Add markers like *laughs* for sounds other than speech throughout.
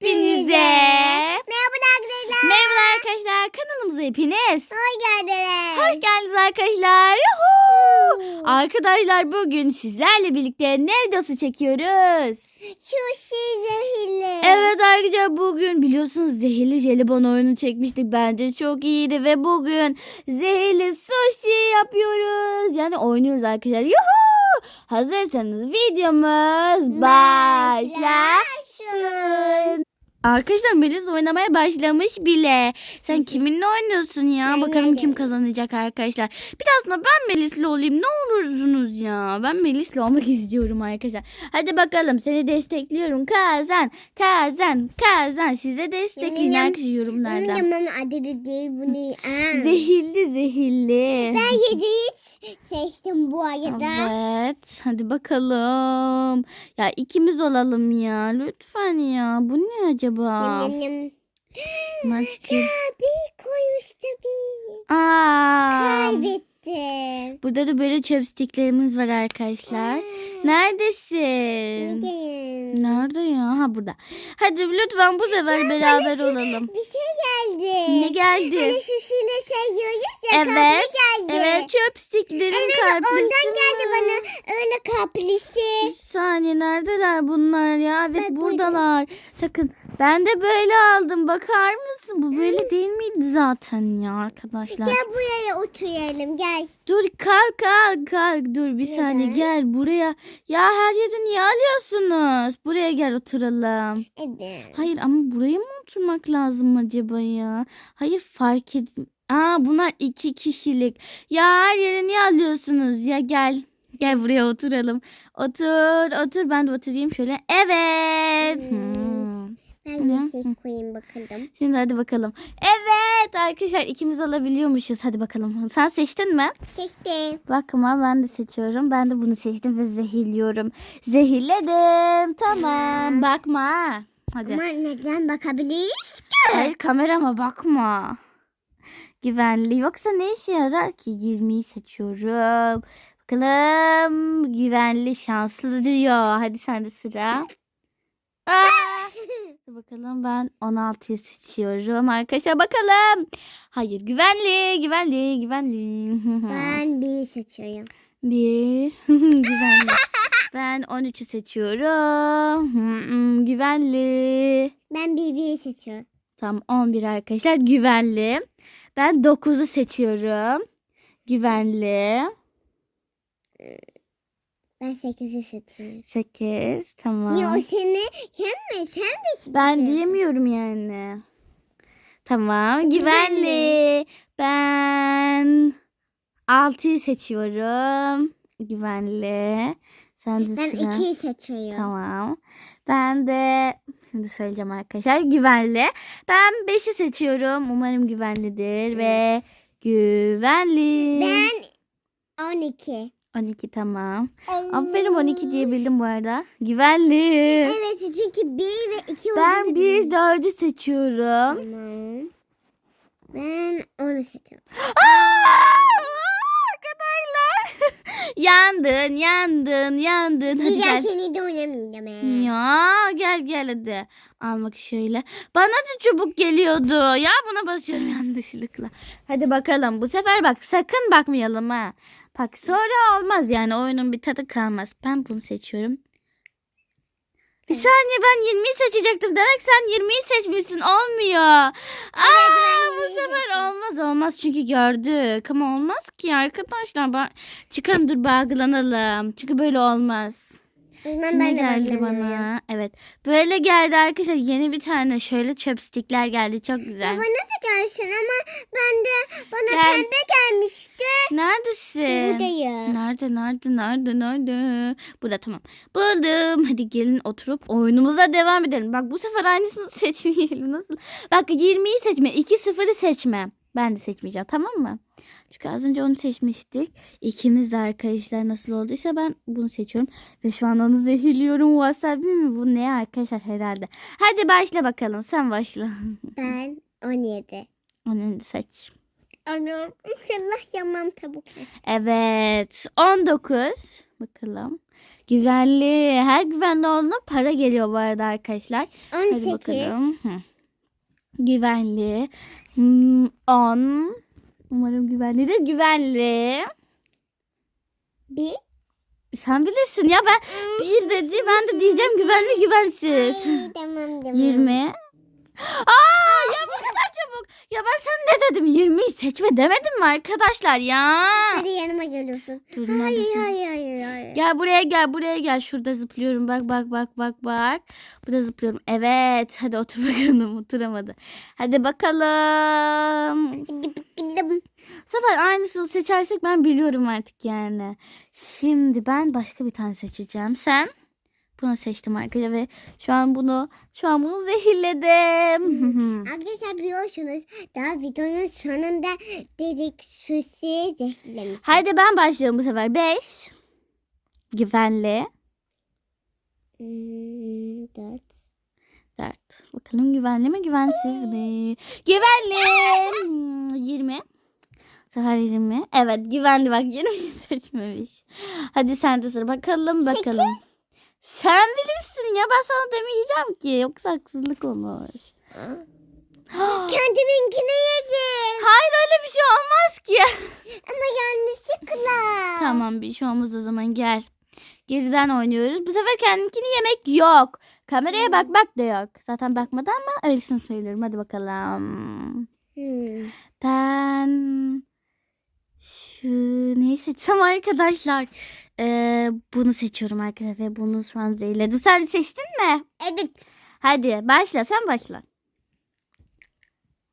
Hepinize Merhaba arkadaşlar. merhaba arkadaşlar kanalımıza hepiniz. Hoş geldiniz. Hoş geldiniz arkadaşlar. Yuhuu. Arkadaşlar bugün sizlerle birlikte ne videosu çekiyoruz? Şu şey zehirli. Evet arkadaşlar bugün biliyorsunuz zehirli jelibon oyunu çekmiştik. Bence çok iyiydi ve bugün zehirli sushi yapıyoruz. Yani oynuyoruz arkadaşlar. Yuhuu. Hazırsanız videomuz başlasın. Arkadaşlar Melis oynamaya başlamış bile. Sen kiminle oynuyorsun ya? Ben Bakalım kim kazanacak arkadaşlar. Bir aslında ben Melis'le olayım. Ne olursunuz ya? Ben Melis'le olmak *laughs* istiyorum arkadaşlar. Hadi bakalım seni destekliyorum. Kazan, kazan, kazan. Siz de destekleyin arkadaşlar yorumlarda. Bunun da mama adı da değil bunu. *laughs* Aa. Zehirli zehirli. Ben yediği seçtim bu arada. Evet. Hadi bakalım. Ya ikimiz olalım ya. Lütfen ya. Bu ne acaba? Yum yum yum. Maçki. Tabii koymuş tabii. Aa. Kaybettim. Burada da böyle chopsticklerimiz var arkadaşlar. Neredesin? Gideyim. Nerede ya? Ha burada. Hadi lütfen bu sefer beraber şu- olalım. Bir şey geldi. Ne geldi? Hani şişiyle seviyoruz ya Evet, kaplı geldi. Evet çöpsticklerin Evet kalplisi ondan geldi mi? bana öyle kaplisi. Bir saniye neredeler bunlar ya? Evet Bak, buradalar. Sakın ben de böyle aldım. Bakar mısın? Bu böyle değil miydi zaten ya arkadaşlar? Gel buraya oturalım gel. Dur kalk kalk kalk. Dur bir saniye gel buraya. Ya her yeri niye alıyorsunuz? Buraya gel oturalım. Evet. Hayır ama buraya mı oturmak lazım acaba ya? Hayır fark et. Aa bunlar iki kişilik. Ya her yere niye alıyorsunuz? Ya gel. Gel buraya oturalım. Otur otur ben de oturayım şöyle. Evet. Hmm. Ben şey koyayım bakalım. Şimdi hadi bakalım. Evet arkadaşlar ikimiz alabiliyormuşuz. Hadi bakalım. Sen seçtin mi? Seçtim. Bakma ben de seçiyorum. Ben de bunu seçtim ve zehirliyorum. Zehirledim. Tamam. Bakma. Hadi. Ama neden bakabiliriz? Hayır kamerama bakma. Güvenli. Yoksa ne işe yarar ki? 20'yi seçiyorum. Bakalım. Güvenli şanslı diyor. Hadi sen de sıra. Aa! Bakalım ben 16'yı seçiyorum. Arkadaşlar bakalım. Hayır güvenli. Güvenli. Güvenli. *laughs* ben bir seçiyorum. Bir. *laughs* güvenli. Ben 13'ü seçiyorum. Hmm, güvenli. Ben bir seçiyorum. Tam 11 arkadaşlar. Güvenli. Ben 9'u seçiyorum. Güvenli. Ben sekizi seçiyorum. 8. Tamam. Niye o seni? Sen mi? Sen mi? Ben diyemiyorum yani. Tamam. Güvenli. Ben 6'yı seçiyorum. Güvenli. Sen de Ben sıra. ikiyi seçiyorum. Tamam. Ben de şimdi söyleyeceğim arkadaşlar. Güvenli. Ben 5'i seçiyorum. Umarım güvenlidir ve güvenli. Ben 12. 12 tamam. Aferin 12 diyebildim bu arada. Güvenli. Evet çünkü 1 ve 2 Ben 1 4'ü seçiyorum. Tamam. Ben onu seçiyorum. Arkadaşlar. *laughs* yandın, yandın, yandın. Hadi Bir daha gel. seni de oynamayacağım. he. Ya gel gel hadi. Al bak şöyle. Bana da çubuk geliyordu. Ya buna basıyorum *laughs* yanlışlıkla. Hadi bakalım. Bu sefer bak sakın bakmayalım ha. Bak sonra olmaz yani oyunun bir tadı kalmaz. Ben bunu seçiyorum. Bir saniye ben 20'yi seçecektim. Demek sen 20'yi seçmişsin. Olmuyor. Aa, ben bu 20'yi sefer olmaz olmaz çünkü gördük. Ama olmaz ki arkadaşlar. Çıkalım dur bağlanalım. Çünkü böyle olmaz. Zaman Şimdi ben de geldi bana. Evet. Böyle geldi arkadaşlar. Yeni bir tane şöyle chopstickler geldi. Çok güzel. bana da gelsin ama ben de bana Gel. pembe gelmişti. Neredesin? Buradayım. Nerede nerede nerede nerede? Burada tamam. Buldum. Hadi gelin oturup oyunumuza devam edelim. Bak bu sefer aynısını *laughs* seçmeyelim. Nasıl? Bak 20'yi seçme. 2-0'ı seçme. Ben de seçmeyeceğim tamam mı? Çünkü az önce onu seçmiştik. İkimiz de arkadaşlar nasıl olduysa ben bunu seçiyorum. Ve şu an onu *laughs* zehirliyorum. Wasabi mi? Bu ne arkadaşlar herhalde. Hadi başla bakalım. Sen başla. *laughs* Ben 17. Onu seç. Anam inşallah yamam tavuk. Evet. 19. Bakalım. Güvenli. Her güvenli olduğunda para geliyor bu arada arkadaşlar. Hadi 18. bakalım. Hı. Güvenli. Hmm, 10. Umarım güvenlidir. Güvenli. Bir. Sen bilirsin ya ben bir dedi ben de diyeceğim güvenli güvensiz. Ay, tamam tamam. 20. Aa ya bu kadar çabuk. Ya ben sana ne dedim 20'yi seçme demedim mi arkadaşlar ya? Hadi yanıma geliyorsun. Dur Hayır neredesin? hayır hayır hayır. Gel buraya gel buraya gel. Şurada zıplıyorum. Bak bak bak bak bak. Burada zıplıyorum. Evet. Hadi otur *laughs* bakalım. Oturamadı. Hadi bakalım. Gidelim. Bu sefer aynısını seçersek ben biliyorum artık yani. Şimdi ben başka bir tane seçeceğim. Sen? Bunu seçtim arkadaşlar ve şu an bunu şu an bunu *laughs* zehirledim. Arkadaşlar biliyorsunuz daha videonun sonunda dedik susi zehirlemiş. Hadi ben başlıyorum bu sefer. 5. Güvenli. Hmm, dört. 4. Bakalım güvenli mi güvensiz mi? Güvenli. Hmm, 20. Sefer 20. Evet güvenli bak 20'yi *laughs* seçmemiş. Hadi sen de sıra bakalım bakalım. Sen bilirsin ya ben sana demeyeceğim ki. Yoksa haksızlık olur. *gasps* Kendiminkini yedim. Hayır öyle bir şey olmaz ki. *laughs* Ama yanlışlıkla. tamam bir şey olmaz o zaman gel. Geriden oynuyoruz. Bu sefer kendimkini yemek yok. Kameraya bakmak da yok. Zaten bakmadan ama öylesine söylüyorum. Hadi bakalım. Hmm. Ben şu neyi seçsem arkadaşlar. Ee, bunu seçiyorum arkadaşlar ve bunu şu an zehirledim. Sen seçtin mi? Evet. Hadi başla sen başla.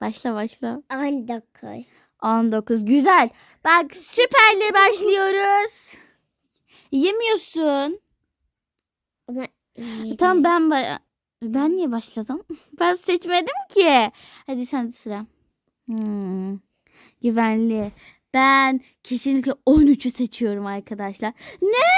Başla başla. 19. 19 güzel. Bak süperle başlıyoruz. Yemiyorsun. Ama yedim. Tamam ben ba- ben niye başladım? *laughs* Ben seçmedim ki. Hadi sen de sıra. Hmm. Güvenli. Ben kesinlikle 13'ü seçiyorum arkadaşlar. Ne?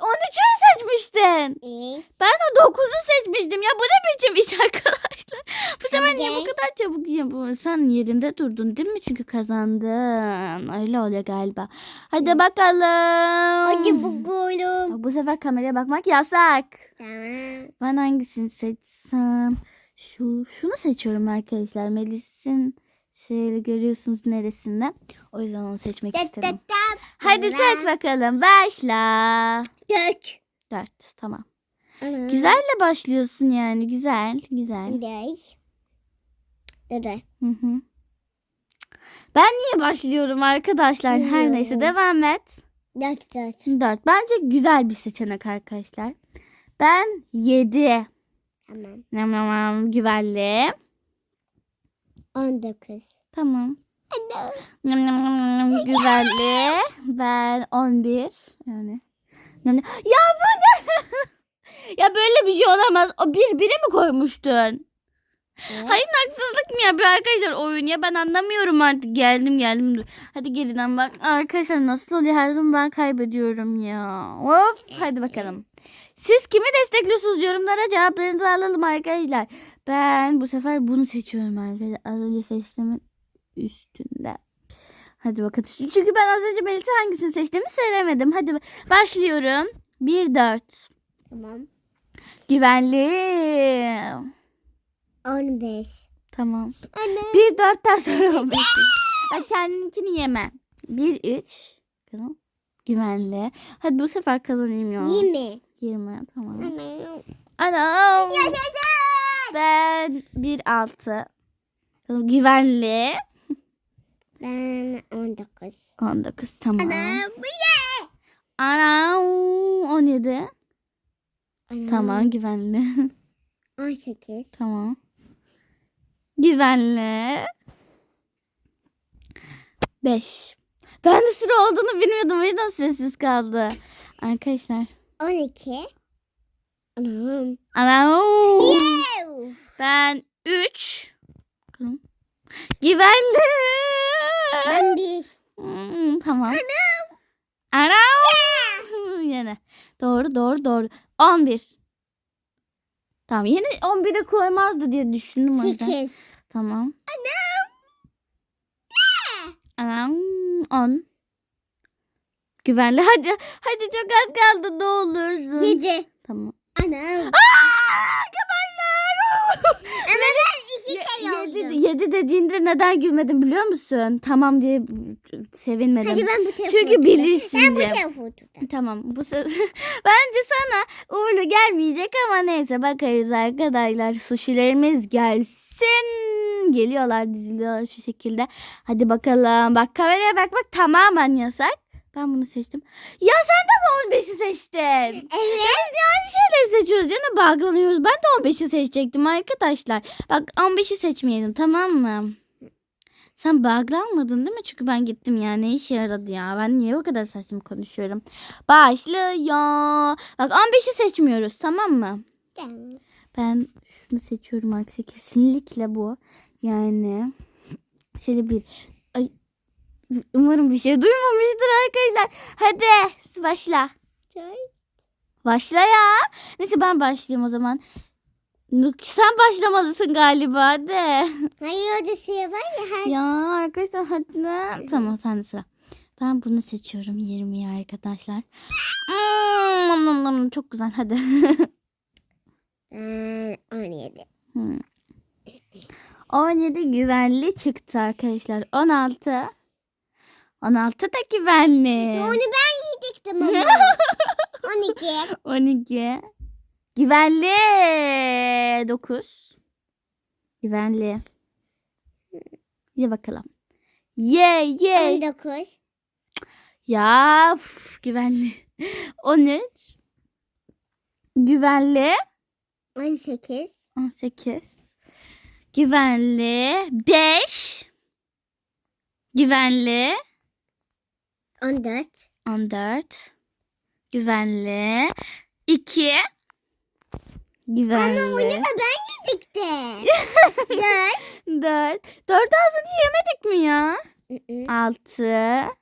13'ü mü seçmiştin? Evet. Ben de 9'u seçmiştim. Ya bu ne biçim iş *laughs* arkadaşlar? Bu sefer niye bu kadar çabuk ya bu? Sen yerinde durdun değil mi? Çünkü kazandın. Öyle oluyor galiba. Hadi bakalım. Hadi bakalım. Bak, Bu sefer kameraya bakmak yasak. Tamam. Ben hangisini seçsem? Şu, şunu seçiyorum arkadaşlar. Melis'in şeyleri görüyorsunuz neresinde. O yüzden onu seçmek Tat istedim. Hadi seç bakalım. Başla. Dört. Dört. Tamam. Ana. Güzelle başlıyorsun yani. Güzel. Güzel. Dört. Dört. Hı hı. Ben niye başlıyorum arkadaşlar? Her neyse devam et. Dört dört. Dört. Bence güzel bir seçenek arkadaşlar. Ben yedi. Tamam. Nam. Güvenli. On dokuz. Tamam. Nam nam nam nam. Güzelli. Ben 11. Yani. Ya bu ne? *laughs* ya böyle bir şey olamaz. O bir bire mi koymuştun? Evet. Hayır haksızlık mı yapıyor arkadaşlar oyun ya ben anlamıyorum artık geldim geldim. Hadi geriden bak arkadaşlar nasıl oluyor her zaman ben kaybediyorum ya. Of hadi bakalım. Siz kimi destekliyorsunuz yorumlara cevaplarınızı alalım arkadaşlar. Ben bu sefer bunu seçiyorum arkadaşlar. Az önce seçtiğimin üstünde. Hadi bakalım. Çünkü ben az önce Melisa hangisini seçtiğimi söylemedim. Hadi başlıyorum. 1-4. Tamam. Güvenli. On beş. Tamam. Anne. Bir dörtten sonra olmuş. Ben kendininkini yeme. Bir üç. Tamam. Güvenli. Hadi bu sefer kazanayım ya. Yirmi. Yirmi. Tamam. Anne. Anam. Ben bir altı. Tamam. Güvenli. *laughs* Ben on dokuz. On dokuz. Tamam. Ana bu ye. Anam. On yedi. Ana. Tamam. Güvenli. *laughs* On sekiz. tamam. Güvenli. Beş. Ben de sıra olduğunu bilmiyordum. O yüzden sessiz kaldı. Arkadaşlar. On iki. Anam. Anam. Yew. Ben 3. Bakalım. Güvenli. Ben bir. Hmm, tamam. Anam. Anam. Yine. Doğru doğru doğru. 11. Tamam yine 11'e koymazdı diye düşündüm o yüzden. Sekiz. Tamam. Anam. Anam 10. güvenli. Hadi hadi çok az kaldı ne olursun. Yedi. Tamam. Anam. Arkadaşlar. Ama ben iki Ye- kere yedi, dediğinde neden gülmedim biliyor musun? Tamam diye sevinmedim. Hadi ben bu telefonu Çünkü tutayım. bilirsin Ben bu diye. telefonu tutayım. Tamam bu se- *laughs* bence sana uğurlu gelmeyecek ama neyse bakarız arkadaşlar suşilerimiz gelsin geliyorlar diziliyorlar şu şekilde hadi bakalım bak kameraya bak bak tamamen yasak ben bunu seçtim ya sen de mi 15'i seçtin Evet. biz de aynı şeyleri seçiyoruz yine bağlanıyoruz ben de 15'i seçecektim arkadaşlar bak 15'i seçmeyelim tamam mı sen bağlanmadın değil mi? Çünkü ben gittim ya. Ne işe yaradı ya? Ben niye o kadar saçma konuşuyorum? Başlıyor. Bak 15'i seçmiyoruz tamam mı? Tamam. Ben şunu seçiyorum arkadaşlar. Kesinlikle bu. Yani şöyle bir ay umarım bir şey duymamıştır arkadaşlar. Hadi başla. Başla ya. Neyse ben başlayayım o zaman. Sen başlamalısın galiba hadi. Hayır orada şey var ya. Her... Ya arkadaşlar hadi. Tamam sen de sıra. Ben bunu seçiyorum 20'yi arkadaşlar. Hmm. Çok güzel hadi. Ee, 17. Hmm. 17 güvenli çıktı arkadaşlar. 16. 16 da güvenli. Onu ben yiyecektim ama. *laughs* 12. 12. Güvenli. 9. Güvenli. Ye bakalım. Ye ye. 19. Ya uf, güvenli. *laughs* 13. Güvenli. 18. 18. Güvenli. 5. Güvenli. 14. 14. Güvenli. 2. Güvenli. Ama onu da ben yiyecektim. 4. 4. 4 ağzını yemedik mi ya? 6.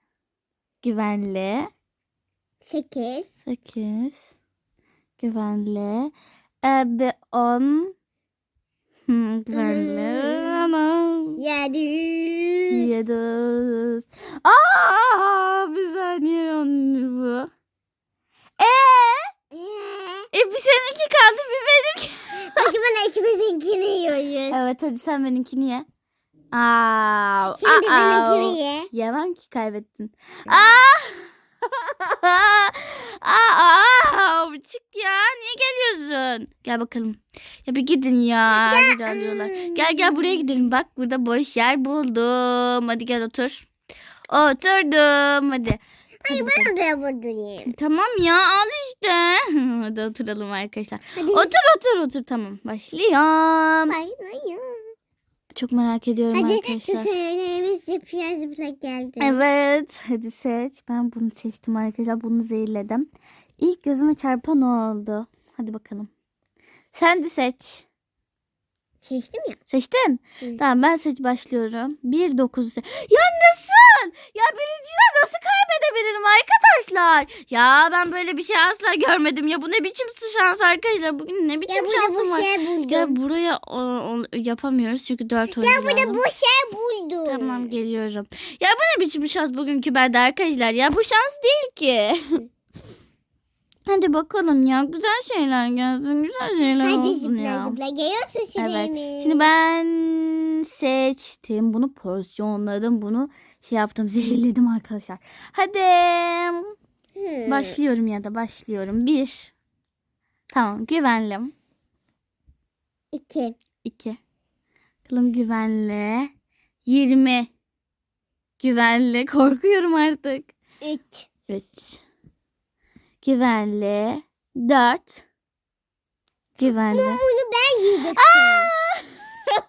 Güvenli. 8. 8. Güvenli. Ebe 10. Güvenli. Anam. 7. 7. Aa, bir saniye onun bu. Ee, Ee, e bir seninki kaldı bir benimki. *laughs* o zaman ikimizinkini yiyoruz. Evet hadi sen benimkini ye. Aa, Şimdi aa, benimkini ye. Yemem ki kaybettin. Aa! Aa, aa, çık ya. Niye geliyorsun? Gel bakalım. Ya bir gidin ya. De alıyorlar. Gel gel buraya gidelim. Bak burada boş yer buldum. Hadi gel otur. Oturdum. Hadi. Hadi bakalım. ben oraya vurdurayım. Tamam ya al işte. *laughs* Hadi oturalım arkadaşlar. Hadi. Otur otur otur tamam. Bay bay. Çok merak ediyorum Hadi arkadaşlar. senemiz zıplaya zıplaya geldi. Evet. Hadi seç. Ben bunu seçtim arkadaşlar. Bunu zehirledim. İlk gözüme çarpan o oldu. Hadi bakalım. Sen de seç. Seçtim ya. Seçtin? Hı. Tamam ben seç başlıyorum. 1 9 Ya nasıl? Ya birinciden nasıl kaybedebilirim arkadaşlar? Ya ben böyle bir şey asla görmedim. Ya bu ne biçim şans arkadaşlar? Bugün ne biçim şansım var? şey buldum. Ya buraya o, o- yapamıyoruz çünkü 4 oyun Ya burada bu şey buldum. Tamam geliyorum. Ya bu ne biçim şans bugünkü bende arkadaşlar ya bu şans değil ki. *laughs* Hadi bakalım ya güzel şeyler gelsin güzel şeyler Hadi olsun zıpla ya. zıpla. Geliyorsun Evet. Süleyman. Şimdi ben seçtim bunu porsiyonladım bunu şey yaptım *laughs* zehirledim arkadaşlar. Hadi Hmm. başlıyorum ya da başlıyorum. Bir. Tamam güvenlim. İki. İki. Bakalım güvenli. Yirmi. Güvenli. Korkuyorum artık. Üç. 3 Güvenli 4 Güvenli Onu ben yiyecektim.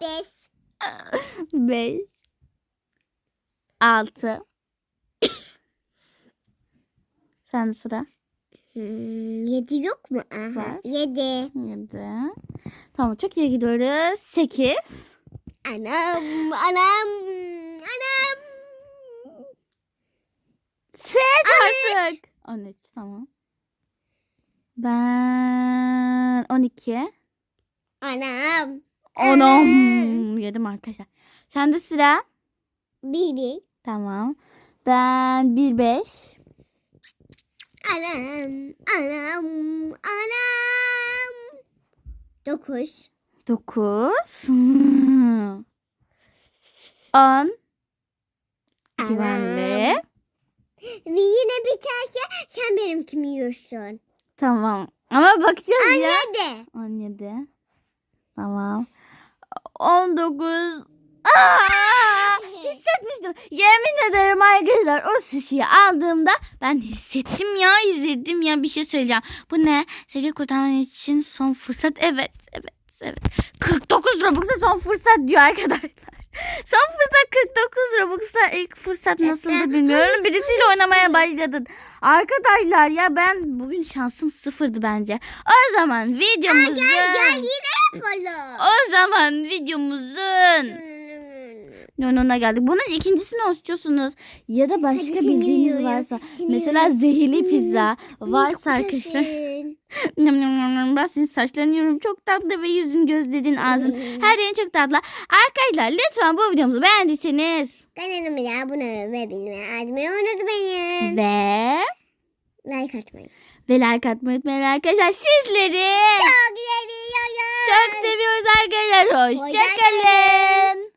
*laughs* Beş. *laughs* 5 6 *coughs* Sen sıra Hmm, yedi yok mu? Aha. Var. Yedi. 7 Tamam çok iyi gidiyoruz 8 Anam. Anam. Anam. Seç artık 13 tamam Ben 12 Anam. Onum yedim arkadaşlar Sen de sıra Bir bir. Tamam. Ben 1 5 Anam. Anam. Anam. Dokuz. 9 10 Güvenli. Ve yine biterse sen benimkini yiyorsun. Tamam. Ama bakacağız ya. Anne de. 17. Tamam. 19. Aa! Hissetmiştim. Yemin ederim arkadaşlar o sushi'yi aldığımda ben hissettim ya hissettim ya bir şey söyleyeceğim. Bu ne? Seri kurtarman için son fırsat. Evet evet evet. 49 Robux'a son fırsat diyor arkadaşlar. Son fırsat 49 Robux'a ilk fırsat nasıldı bilmiyorum. Birisiyle oynamaya başladın. Arkadaşlar ya ben bugün şansım sıfırdı bence. O zaman videomuzun Gel gel yine yapalım. o zaman videomuzun sonuna geldik. Bunun ikincisini istiyorsunuz? Ya da başka Hadi bildiğiniz varsa. seni Mesela zehirli pizza Hmm, varsa arkadaşlar. *laughs* Ben senin saçlarını yiyorum. Çok tatlı ve yüzün, gözlerin, ağzın. Hmm. Her yerin çok tatlı. Arkadaşlar lütfen bu videomuzu beğendiyseniz Kanalıma abone ve bilmeyi açmayı unutmayın. ve Like atmayı. ve like atmayı unutmayın arkadaşlar. Sizleri Çok seviyorum. çok seviyoruz arkadaşlar. Hoşçakalın. Hoşçakalın.